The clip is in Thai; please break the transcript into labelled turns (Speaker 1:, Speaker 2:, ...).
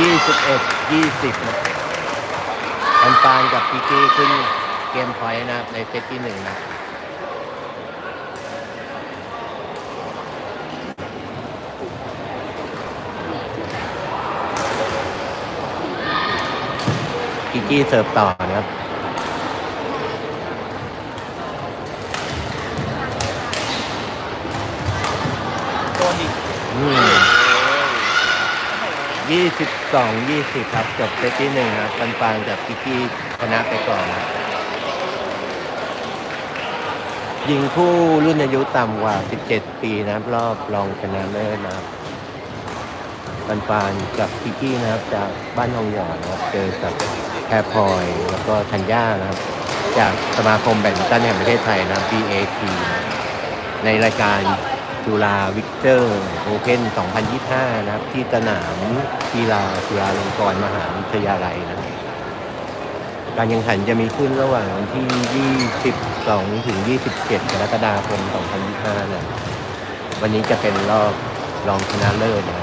Speaker 1: ยี่สิบเอ็ดยี่สิบปันปานกับพีกี้ขึ้นเกมพอยต์นะครับในเซตที่หนึ่งนะกิกกี้เสิร์ฟต่อนะครับ
Speaker 2: โดนอีก
Speaker 1: อืม ยี่สิบสองยี่สิบครับจบเซตที่หนึ่งครับปันปานกับกิกกี้ชนะไปก่อนนะยิงคู่รุ่นอายุต่ำกว่า 17 ปีนะครับ รอบรองชนะเลิศนะครับปันปานกับกิกกี้นะครับ จากบ้านทองหยอดนะครับ เจอกับแพรพลอย แล้วก็ธัญญานะครับ จากสมาคมแบดมินตันแห่งประเทศไทยนะ BAT นะในรายการ จุฬาวิกเตอร์โอเพน2025 นะครับ ที่สนามกีฬาจุฬาลงกรณ์มหาวิทยาลัยนะครับการแข่งขันจะมีขึ้นระหว่างวันที่ 22 ถึง 27 กรกฎาคม 2025 นะ วันนี้จะเป็นรอบรองชนะเลิศนะ